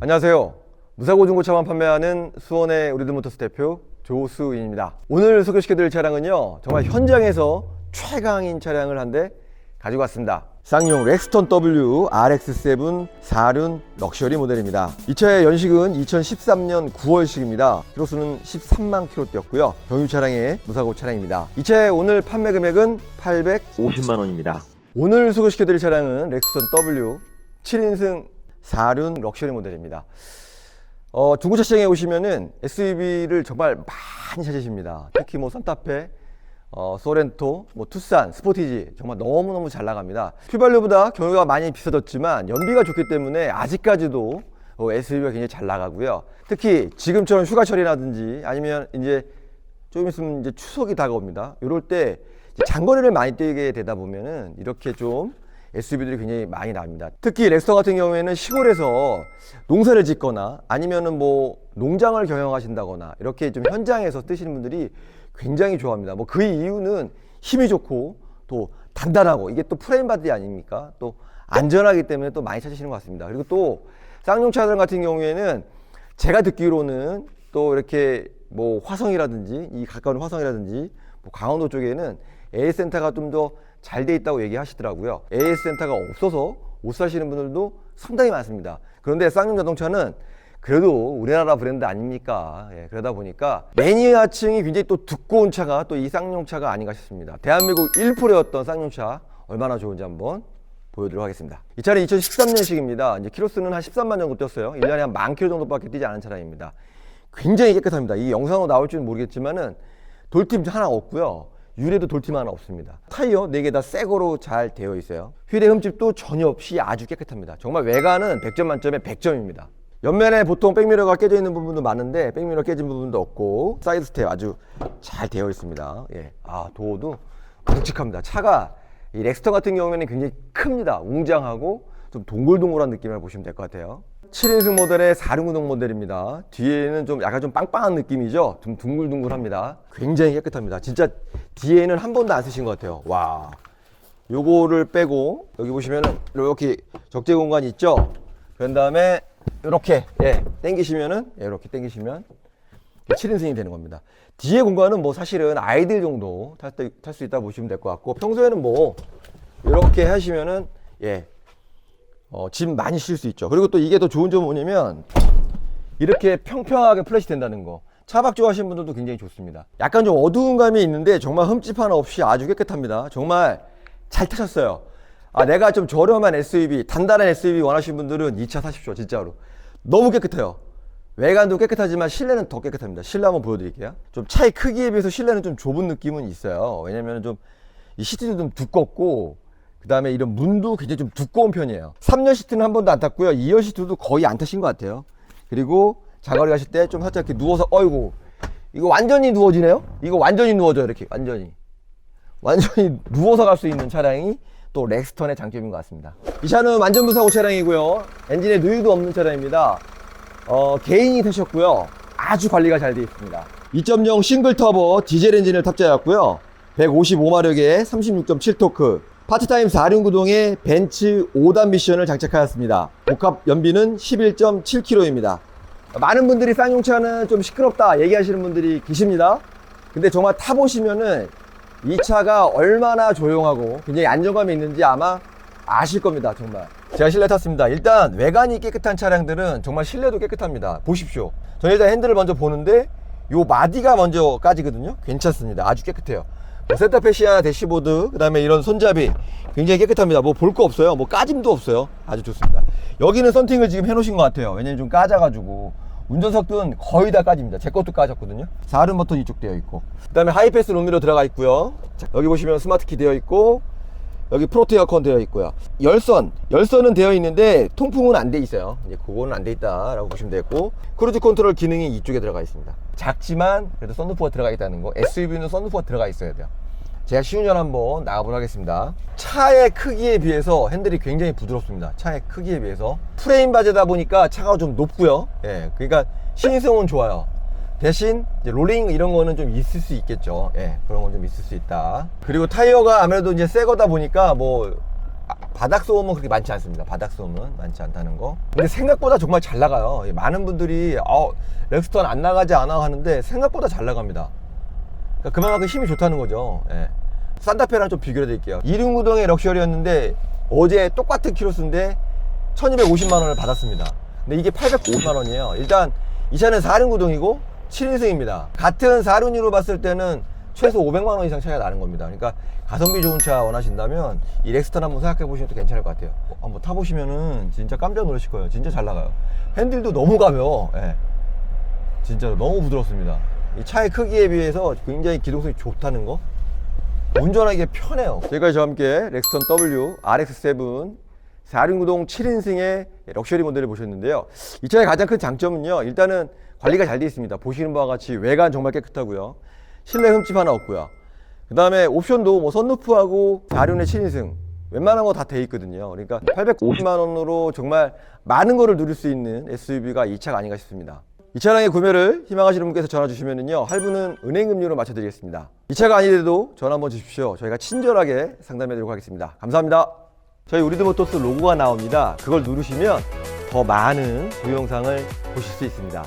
안녕하세요. 무사고 중고차만 판매하는 수원의 우리들모터스 대표 조수인입니다. 오늘 소개시켜드릴 차량은요, 정말 현장에서 최강인 차량을 한 대 가지고 왔습니다. 쌍용 렉스턴 W RX7 4륜 럭셔리 모델입니다. 이 차의 연식은 2013년 9월식입니다. 키로수는 13만 킬로 뛰었고요. 경유 차량의 무사고 차량입니다. 이 차의 오늘 판매 금액은 850만 원입니다. 오늘 소개시켜 드릴 차량은 렉스턴 W 7인승 4륜 럭셔리 모델입니다. 어, 중고차 시장에 오시면은 SUV를 정말 많이 찾으십니다. 특히 뭐 산타페, 어, 소렌토, 뭐 투싼, 스포티지 정말 너무너무 잘 나갑니다. 휘발유보다 경유가 많이 비싸졌지만 연비가 좋기 때문에 아직까지도 어, SUV가 굉장히 잘 나가고요. 특히 지금처럼 휴가철이라든지 아니면 이제 좀 있으면 이제 추석이 다가옵니다. 이럴 때 장거리를 많이 뛰게 되다 보면은 이렇게 좀 SUV들이 굉장히 많이 나옵니다. 특히 렉스터 같은 경우에는 시골에서 농사를 짓거나 아니면은 뭐 농장을 경영하신다거나 이렇게 좀 현장에서 뜨시는 분들이 굉장히 좋아합니다. 뭐 그 이유는 힘이 좋고 또 단단하고 이게 또 프레임 바디 아닙니까? 또 안전하기 때문에 또 많이 찾으시는 것 같습니다. 그리고 또 쌍용차들 같은 경우에는 제가 듣기로는 또 이렇게 뭐 화성이라든지 이 가까운 화성이라든지 뭐 강원도 쪽에는 AS 센터가 좀 더 잘 돼 있다고 얘기하시더라고요. AS 센터가 없어서 못 사시는 분들도 상당히 많습니다. 그런데 쌍용 자동차는 그래도 우리나라 브랜드 아닙니까? 예, 그러다 보니까 매니아층이 굉장히 또 두꺼운 차가 또 이 쌍용차가 아닌가 싶습니다. 대한민국 1%였던 쌍용차 얼마나 좋은지 한번 보여드리도록 하겠습니다. 이 차는 2013년식입니다. 이제 키로수는 한 13만 정도 뛰었어요. 1년에 한 만 킬로 정도밖에 뛰지 않은 차량입니다. 굉장히 깨끗합니다. 이 영상으로 나올지는 모르겠지만은 돌팀 하나 없고요. 유래도 돌팀 하나 없습니다. 타이어 4개 다 새 거로 잘 되어 있어요. 휠의 흠집도 전혀 없이 아주 깨끗합니다. 정말 외관은 100점 만점에 100점입니다. 옆면에 보통 백미러가 깨져 있는 부분도 많은데 백미러 깨진 부분도 없고 사이드 스텝 아주 잘 되어 있습니다. 예. 아, 도어도 묵직합니다. 차가 이 렉스터 같은 경우에는 굉장히 큽니다. 웅장하고 좀 동글동글한 느낌을 보시면 될 것 같아요. 7인승 모델의 4륜 구동 모델입니다. 뒤에는 좀 약간 좀 빵빵한 느낌이죠. 좀 둥글둥글합니다. 굉장히 깨끗합니다. 진짜 뒤에는 한 번도 안 쓰신 것 같아요. 와. 요거를 빼고 여기 보시면은 이렇게 적재 공간이 있죠. 그런 다음에 이렇게 예 당기시면은 예, 이렇게 당기시면 7인승이 되는 겁니다. 뒤에 공간은 뭐 사실은 아이들 정도 탈 수 있다 보시면 될 것 같고 평소에는 뭐 이렇게 하시면은 예 어, 짐 많이 실 수 있죠. 그리고 또 이게 더 좋은 점은 뭐냐면 이렇게 평평하게 플래시 된다는 거. 차박 좋아하시는 분들도 굉장히 좋습니다. 약간 좀 어두운 감이 있는데 정말 흠집 하나 없이 아주 깨끗합니다. 정말 잘 타셨어요. 아, 내가 좀 저렴한 SUV, 단단한 SUV 원하시는 분들은 이 차 사십시오. 진짜로. 너무 깨끗해요. 외관도 깨끗하지만 실내는 더 깨끗합니다. 실내 한번 보여드릴게요. 좀 차의 크기에 비해서 실내는 좀 좁은 느낌은 있어요. 왜냐면 좀 이 시트도 좀 두껍고 그 다음에 이런 문도 굉장히 좀 두꺼운 편이에요. 3열 시트는 한 번도 안 탔고요. 2열 시트도 거의 안 타신 것 같아요. 그리고 자가리 가실 때 좀 살짝 이렇게 누워서 어이구 이거 완전히 누워지네요. 이거 완전히 누워져요. 이렇게 완전히 완전히 누워서 갈 수 있는 차량이 또 렉스턴의 장점인 것 같습니다. 이 차는 완전 무사고 차량이고요. 엔진에 누유도 없는 차량입니다. 어, 개인이 타셨고요. 아주 관리가 잘 되어 있습니다. 2.0 싱글 터보 디젤 엔진을 탑재하였고요. 155마력의 36.7토크, 파트타임 4륜 구동의 벤츠 5단 미션을 장착하였습니다. 복합 연비는 11.7km입니다. 많은 분들이 쌍용차는 좀 시끄럽다 얘기하시는 분들이 계십니다. 근데 정말 타보시면은 이 차가 얼마나 조용하고 굉장히 안정감이 있는지 아마 아실 겁니다, 정말. 제가 실내 탔습니다. 일단 외관이 깨끗한 차량들은 정말 실내도 깨끗합니다. 보십시오. 저는 일단 핸들을 먼저 보는데 요 마디가 먼저 까지거든요. 괜찮습니다. 아주 깨끗해요. 뭐 센터페시아 대시보드, 그 다음에 이런 손잡이 굉장히 깨끗합니다. 뭐 볼 거 없어요. 뭐 까짐도 없어요. 아주 좋습니다. 여기는 썬팅을 지금 해 놓으신 것 같아요. 왜냐면 좀 까져가지고. 운전석은 거의 다 까집니다. 제 것도 까졌거든요. 4륜 버튼 이쪽 되어 있고. 그 다음에 하이패스 룸미러 들어가 있고요. 자, 여기 보시면 스마트키 되어 있고, 여기 프로트 에어컨 되어 있고요. 열선, 열선은 되어 있는데 통풍은 안 돼 있어요. 이제 그거는 안 돼 있다라고 보시면 되고 크루즈 컨트롤 기능이 이쪽에 들어가 있습니다. 작지만 그래도 썬루프가 들어가 있다는 거. SUV는 썬루프가 들어가 있어야 돼요. 제가 시운전 한번 나가보도록 하겠습니다. 차의 크기에 비해서 핸들이 굉장히 부드럽습니다. 차의 크기에 비해서 프레임 바지다 보니까 차가 좀 높고요. 예, 그러니까 신성은 좋아요. 대신 롤링 이런 거는 좀 있을 수 있겠죠. 예, 그런 건 좀 있을 수 있다. 그리고 타이어가 아무래도 이제 새 거다 보니까 뭐 아, 바닥 소음은 그렇게 많지 않습니다. 바닥 소음은 많지 않다는 거. 근데 생각보다 정말 잘 나가요. 예, 많은 분들이 어, 렉스턴 안 나가지 않아 하는데 생각보다 잘 나갑니다. 그러니까 그만큼 힘이 좋다는 거죠. 예. 산타페랑 좀 비교해 드릴게요. 2륜구동의 럭셔리였는데 어제 똑같은 키로수인데 1250만 원을 받았습니다. 근데 이게 850만 원이에요. 일단 이 차는 4륜구동이고 7인승입니다. 같은 4륜으로 봤을 때는 최소 500만 원 이상 차이가 나는 겁니다. 그러니까 가성비 좋은 차 원하신다면 이 렉스턴 한번 생각해 보시면 또 괜찮을 것 같아요. 어, 한번 타 보시면은 진짜 깜짝 놀라실 거예요. 진짜 잘 나가요. 핸들도 너무 가벼워. 예. 진짜로 너무 부드럽습니다. 이 차의 크기에 비해서 굉장히 기동성이 좋다는 거. 운전하기 편해요. 제가 저와 함께 렉스턴 W RX7 4륜구동 7인승의 럭셔리 모델을 보셨는데요. 이 차의 가장 큰 장점은요. 일단은 관리가 잘 되어 있습니다. 보시는 바와 같이 외관 정말 깨끗하고요. 실내 흠집 하나 없고요. 그 다음에 옵션도 뭐 선루프하고 4륜의 7인승 웬만한 거 다 돼 있거든요. 그러니까 850만 원으로 정말 많은 거를 누릴 수 있는 SUV가 이 차가 아닌가 싶습니다. 이 차량의 구매를 희망하시는 분께서 전화 주시면은요 할부는 은행 금리로 맞춰드리겠습니다. 이 차가 아니더라도 전화 한번 주십시오. 저희가 친절하게 상담해드리도록 하겠습니다. 감사합니다. 저희 우리드모토스 로고가 나옵니다. 그걸 누르시면 더 많은 동영상을 보실 수 있습니다.